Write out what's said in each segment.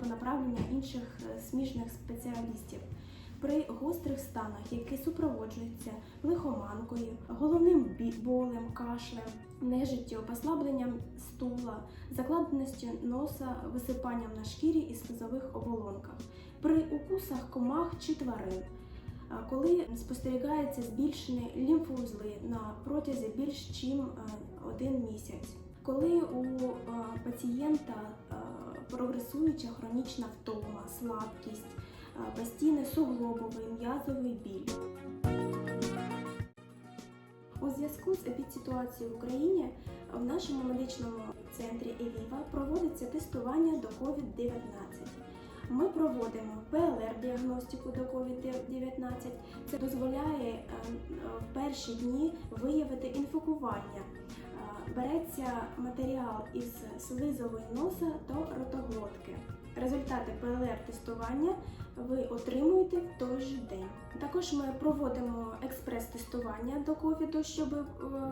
по направленню інших е, сміжних спеціалістів. При гострих станах, які супроводжуються лихоманкою, головним болем, кашлем, нежиттю, послабленням стула, закладеністю носа, висипанням на шкірі і слизових оболонках, при укусах комах чи тварин, коли спостерігається збільшені лімфоузли на протязі більш ніж один місяць, коли у е, пацієнта е, прогресуюча хронічна втома, слабкість, е, постійний суглобовий м'язовий біль. У зв'язку з епідситуацією в Україні в нашому медичному центрі Евіва проводиться тестування до COVID-19. Ми проводимо ПЛР-діагностику до COVID-19. Це дозволяє е, в перші дні виявити інфікування. Е, Береться матеріал із слизової носа до ротоглотки. Результати ПЛР-тестування ви отримуєте в той же день. Також ми проводимо експрес-тестування до ковіду, щоб е,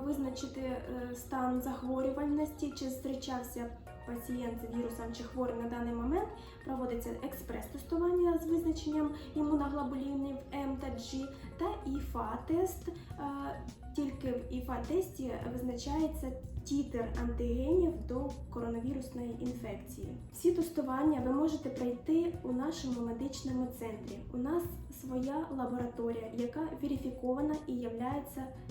визначити стан захворювальності, чи зустрічався пацієнт вірусом чи хворий на даний момент. Проводиться експрес-тестування з визначенням імуноглобулінів М та G та ІФА-тест. Е, Тільки в ІФА-тесті визначається тітр антигенів до коронавірусної інфекції. Всі тестування ви можете пройти у нашому медичному центрі. У нас своя лабораторія, яка верифікована і є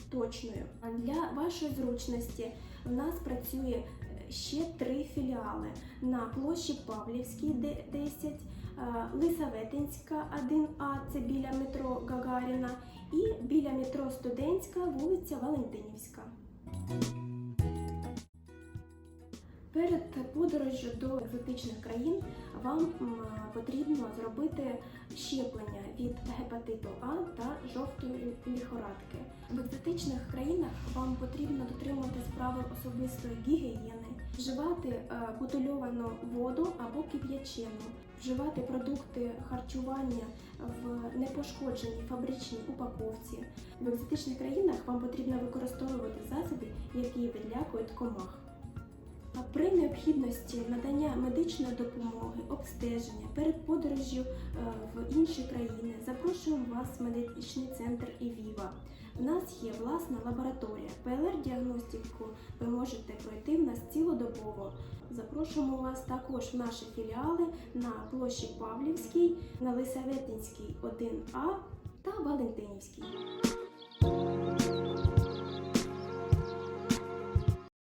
точною. Для вашої зручності в нас працює ще три філіали на площі Павлівській, 10, е, Лисаветинська 1А, це біля метро Гагаріна, і біля метро Студентська, вулиця Валентинівська. Перед подорожжю до екзотичних країн вам потрібно зробити щеплення від гепатиту А та жовтої ліхорадки. В екзотичних країнах вам потрібно дотримуватись правил особистої гігієни, вживати е, бутильовану воду або кип'ячену, вживати продукти харчування в непошкодженій фабричній упаковці. В екзотичних країнах вам потрібно використовувати засоби, які відлякують комах. При необхідності надання медичної допомоги, обстеження перед подорожжю е, в інші країни запрошуємо вас в медичний центр Івіва. У нас є власна лабораторія. ПЛР-діагностику ви можете пройти в нас цілодобово. Запрошуємо вас також в наші філіали на площі Павлівській, на Лисаветинській 1А та Валентинівській.